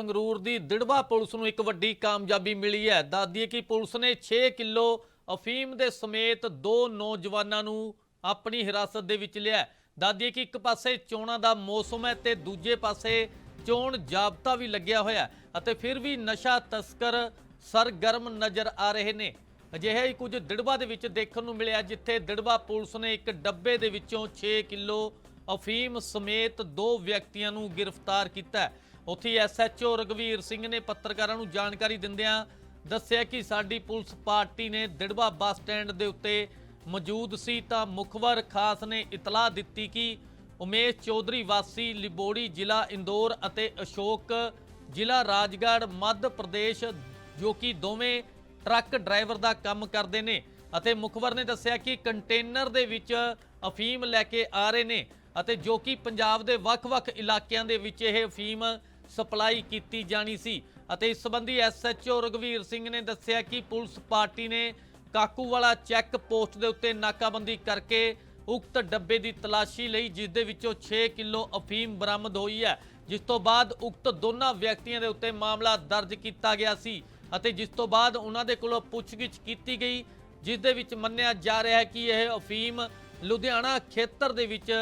ਸੰਗਰੂਰ ਦੀ Dirba police ਨੂੰ ਇੱਕ ਵੱਡੀ ਕਾਮਯਾਬੀ ਮਿਲੀ ਹੈ। ਦੱਸਦੀਏ ਕਿ ਪੁਲਿਸ ਨੇ 6 ਕਿਲੋ ਅਫੀਮ ਦੇ ਸਮੇਤ ਦੋ ਨੌਜਵਾਨਾਂ ਨੂੰ ਆਪਣੀ ਹਿਰਾਸਤ ਦੇ ਵਿੱਚ ਲਿਆ ਹੈ। ਕਿ ਇੱਕ ਪਾਸੇ ਚੋਣਾਂ ਦਾ ਮੌਸਮ ਹੈ ਤੇ ਦੂਜੇ ਪਾਸੇ ਚੋਣ ਜਾਬਤਾ ਵੀ ਲੱਗਿਆ ਹੋਇਆ ਅਤੇ ਫਿਰ ਵੀ ਨਸ਼ਾ ਤਸਕਰ ਸਰਗਰਮ ਨਜ਼ਰ ਆ ਰਹੇ ਨੇ। ਅਜਿਹਾ ਹੀ ਕੁਝ ਦਿੜਬਾ ਦੇ ਵਿੱਚ ਦੇਖਣ ਨੂੰ ਮਿਲਿਆ ਜਿੱਥੇ ਦਿੜਬਾ ਪੁਲਿਸ ਨੇ ਇੱਕ ਡੱਬੇ ਦੇ ਵਿੱਚੋਂ 6 ਕਿਲੋ ਅਫੀਮ ਸਮੇਤ ਦੋ ਵਿਅਕਤੀਆਂ ਨੂੰ ਗ੍ਰਿਫਤਾਰ ਕੀਤਾ ਹੈ। ਉੱਥੇ ਐਸਐਚਓ ਰਗਵੀਰ ਸਿੰਘ ਨੇ ਪੱਤਰਕਾਰਾਂ ਨੂੰ ਜਾਣਕਾਰੀ ਦਿੰਦਿਆਂ ਦੱਸਿਆ ਕਿ ਸਾਡੀ ਪੁਲਿਸ ਪਾਰਟੀ ਨੇ ਦਿੜਵਾ ਬੱਸ ਸਟੈਂਡ ਦੇ ਉੱਤੇ ਮੌਜੂਦ ਸੀ ਤਾਂ ਮੁਖਬਰ ਖਾਸ ਨੇ ਇਤਲਾਹ ਦਿੱਤੀ ਕਿ ਉਮੇਸ਼ ਚੌਧਰੀ ਵਾਸੀ ਲਿਬੋੜੀ ਜ਼ਿਲ੍ਹਾ ਇੰਦੌਰ ਅਤੇ ਅਸ਼ੋਕ ਜ਼ਿਲ੍ਹਾ ਰਾਜਗੜ੍ਹ, ਮੱਧ ਪ੍ਰਦੇਸ਼, ਜੋ ਕਿ ਦੋਵੇਂ ਟਰੱਕ ਡਰਾਈਵਰ ਦਾ ਕੰਮ ਕਰਦੇ ਨੇ ਅਤੇ ਮੁਖਬਰ ਨੇ ਦੱਸਿਆ ਕਿ ਕੰਟੇਨਰ ਦੇ ਵਿੱਚ ਅਫੀਮ ਲੈ ਕੇ ਆ ਰਹੇ ਨੇ ਅਤੇ ਜੋ ਕਿ ਪੰਜਾਬ ਦੇ ਵੱਖ-ਵੱਖ ਇਲਾਕਿਆਂ ਦੇ ਵਿੱਚ ਇਹ ਅਫੀਮ ਸਪਲਾਈ ਕੀਤੀ ਜਾਣੀ ਸੀ ਅਤੇ ਇਸ ਸੰਬੰਧੀ ਐਸਐਚਓ ਰਗਵੀਰ ਸਿੰਘ ਨੇ ਦੱਸਿਆ ਕਿ ਪੁਲਿਸ ਪਾਰਟੀ ਨੇ ਕਾਕੂਵਾਲਾ ਚੈੱਕ ਪੋਸਟ ਦੇ ਉੱਤੇ ਨਾਕਾਬੰਦੀ ਕਰਕੇ ਉਕਤ ਡੱਬੇ ਦੀ ਤਲਾਸ਼ੀ ਲਈ, ਜਿਸ ਦੇ ਵਿੱਚੋਂ 6 ਕਿਲੋ ਅਫੀਮ ਬਰਾਮਦ ਹੋਈ ਹੈ, ਜਿਸ ਤੋਂ ਬਾਅਦ ਉਕਤ ਦੋਨਾਂ ਵਿਅਕਤੀਆਂ ਦੇ ਉੱਤੇ ਮਾਮਲਾ ਦਰਜ ਕੀਤਾ ਗਿਆ ਸੀ ਅਤੇ ਜਿਸ ਤੋਂ ਬਾਅਦ ਉਹਨਾਂ ਦੇ ਕੋਲੋਂ ਪੁੱਛਗਿੱਛ ਕੀਤੀ ਗਈ, ਜਿਸ ਦੇ ਵਿੱਚ ਮੰਨਿਆ ਜਾ ਰਿਹਾ ਹੈ ਕਿ ਇਹ ਅਫੀਮ ਲੁਧਿਆਣਾ ਖੇਤਰ ਦੇ ਵਿੱਚ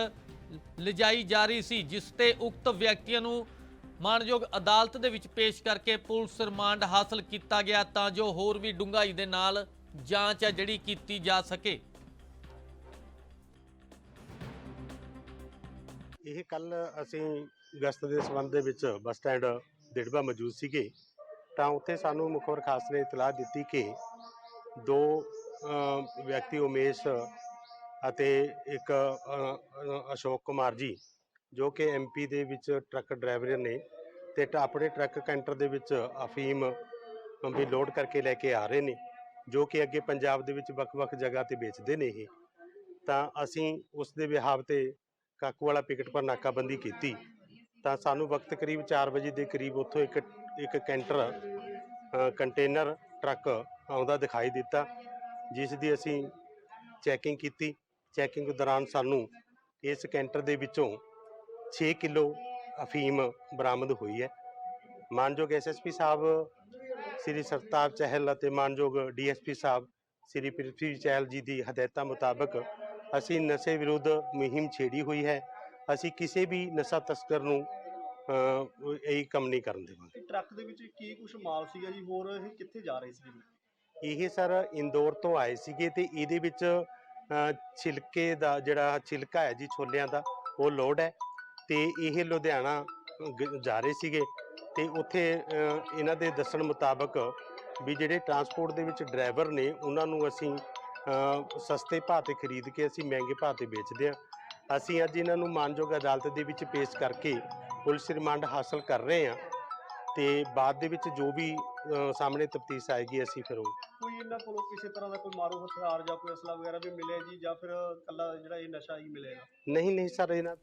ਲਿਜਾਈ ਜਾ ਰਹੀ ਸੀ, ਜਿਸ ਤੇ ਉਕਤ ਵਿਅਕਤੀਆਂ ਨੂੰ ਮਾਣਯੋਗ ਅਦਾਲਤ ਦੇ ਵਿੱਚ ਪੇਸ਼ ਕਰਕੇ ਪੁਲਿਸ ਰਿਮਾਂਡ ਹਾਸਲ ਕੀਤਾ ਗਿਆ ਤਾਂ ਜੋ ਹੋਰ ਵੀ ਡੂੰਘਾਈ ਦੇ ਨਾਲ ਜਾਂਚ ਹੈ ਜਿਹੜੀ ਕੀਤੀ ਜਾ ਸਕੇ। ਇਹ ਕੱਲ ਅਸੀਂ ਗਸਤ ਦੇ ਸਬੰਧ ਦੇ ਵਿੱਚ ਬੱਸ ਸਟੈਂਡ ਦਿੜਬਾ ਮੌਜੂਦ ਸੀਗੇ। ਤਾਂ ਉੱਥੇ ਸਾਨੂੰ ਮੁਖਬਰ ਖਾਸ ਨੇ ਇਤਲਾਹ ਦਿੱਤੀ ਕਿ ਦੋ ਅ, ਵਿਅਕਤੀ ਉਮੇਸ਼ ਅਤੇ ਇੱਕ ਅਸ਼ੋਕ ਕੁਮਾਰ ਜੀ ਜੋ ਕਿ ਐਮਪੀ ਦੇ ਵਿੱਚ ਟਰੱਕ ਡਰਾਈਵਰ ਨੇ ਤੇ ਟ- ਆਪਣੇ ਟਰੱਕ ਕੈਂਟਰ ਦੇ ਵਿੱਚ ਅਫੀਮ ਵੀ ਲੋਡ ਕਰਕੇ ਲੈ ਕੇ ਆ ਰਹੇ ਨੇ, ਜੋ ਕਿ ਅੱਗੇ ਪੰਜਾਬ ਦੇ ਵਿੱਚ ਵੱਖ-ਵੱਖ ਜਗ੍ਹਾ ਤੇ ਵੇਚਦੇ ਨੇ ਇਹ। ਤਾਂ ਅਸੀਂ ਉਸ ਦੇ ਵਿਹਾਵ ਤੇ ਕਾਕੂ ਵਾਲਾ ਪਿਕਟ ਪਰ ਨਾਕਾਬੰਦੀ ਕੀਤੀ। ਤਾਂ ਸਾਨੂੰ ਵਕਤ ਕਰੀਬ 4 ਵਜੇ ਦੇ ਕਰੀਬ ਉੱਥੋਂ ਇੱਕ ਇੱਕ ਕੈਂਟਰ ਕੰਟੇਨਰ ਟਰੱਕ ਆਉਂਦਾ ਦਿਖਾਈ ਦਿੱਤਾ, ਜਿਸ ਦੀ ਅਸੀਂ ਚੈਕਿੰਗ ਕੀਤੀ। ਚੈਕਿੰਗ ਦੌਰਾਨ ਸਾਨੂੰ ਇਸ ਕੈਂਟਰ ਦੇ ਵਿੱਚੋਂ 6 ਕਿਲੋ ਅਫੀਮ ਬਰਾਮਦ ਹੋਈ ਹੈ। ਮਾਨਯੋਗ ਐਸਐਸਪੀ ਸਾਹਿਬ ਸ੍ਰੀ ਸਰਤਾਜ ਚਹਿਲ ਅਤੇ ਮਾਨਯੋਗ ਡੀਐਸਪੀ ਸਾਹਿਬ ਸ੍ਰੀ ਪ੍ਰਿਥਵੀ ਚਹਿਲ ਜੀ ਦੀ ਹਦਾਇਤਾਂ ਮੁਤਾਬਕ ਅਸੀਂ ਨਸ਼ੇ ਵਿਰੁੱਧ ਮੁਹਿੰਮ ਛੇੜੀ ਹੋਈ ਹੈ। ਅਸੀਂ ਕਿਸੇ ਵੀ ਨਸ਼ਾ ਤਸਕਰ ਨੂੰ ਇਹ ਕੰਮ ਨਹੀਂ ਕਰਨ ਦੇਵਾਂਗੇ। ਟਰੱਕ ਦੇ ਵਿੱਚ ਕੀ ਕੁਝ ਮਾਲ ਸੀਗਾ ਜੀ? ਹੋਰ ਇਹ ਕਿੱਥੇ ਜਾ ਰਹੇ ਸੀ ਇਹ ਸਰ ਇੰਦੌਰ ਤੋਂ ਆਏ ਸੀਗੇ ਤੇ ਇਹਦੇ ਵਿੱਚ ਛਿਲਕੇ ਦਾ ਜਿਹੜਾ ਛਿਲਕਾ ਹੈ ਜੀ ਛੋਲਿਆਂ ਦਾ ਉਹ ਲੋਡ ਹੈ। ਤੇ ਇਹ ਲੁਧਿਆਣਾ ਜਾ ਰਹੇ ਸੀਗੇ ਤੇ ਉੱਥੇ ਇਹਨਾਂ ਦੇ ਦੱਸਣ ਮੁਤਾਬਕ ਵੀ ਜਿਹੜੇ ਟਰਾਂਸਪੋਰਟ ਦੇ ਵਿੱਚ ਡਰਾਈਵਰ ਨੇ ਉਹਨਾਂ ਨੂੰ ਅਸੀਂ ਸਸਤੇ ਭਾਅ ਤੇ ਖਰੀਦ ਕੇ ਅਸੀਂ ਮਹਿੰਗੇ ਭਾਅ ਤੇ ਵੇਚਦੇ ਹਾਂ। ਅਸੀਂ ਅੱਜ ਇਹਨਾਂ ਨੂੰ ਮਾਨਯੋਗ ਅਦਾਲਤ ਦੇ ਵਿੱਚ ਪੇਸ਼ ਕਰਕੇ ਪੁਲਿਸ ਰਿਮਾਂਡ ਹਾਸਲ ਕਰ ਰਹੇ ਹਾਂ ਤੇ ਬਾਅਦ ਦੇ ਵਿੱਚ ਜੋ ਵੀ ਸਾਹਮਣੇ ਤਫਤੀਸ਼ ਆਏਗੀ ਅਸੀਂ ਫਿਰ ਉਹ ਕੋਈ ਇਹਨਾਂ ਕੋਲੋਂ ਕਿਸੇ ਤਰ੍ਹਾਂ ਦਾ ਕੋਈ ਮਾਰੂ ਹਥਿਆਰ ਜਾਂ ਕੋਈ ਅਸਲਾ ਵਗੈਰਾ ਵੀ ਮਿਲਿਆ ਜੀ ਜਾਂ ਫਿਰ ਕੱਲਾ ਜਿਹੜਾ ਇਹ ਨਸ਼ਾ ਹੀ ਮਿਲੇਗਾ ਨਹੀਂ ਨਹੀਂ ਸਰ ਇਹਨਾਂ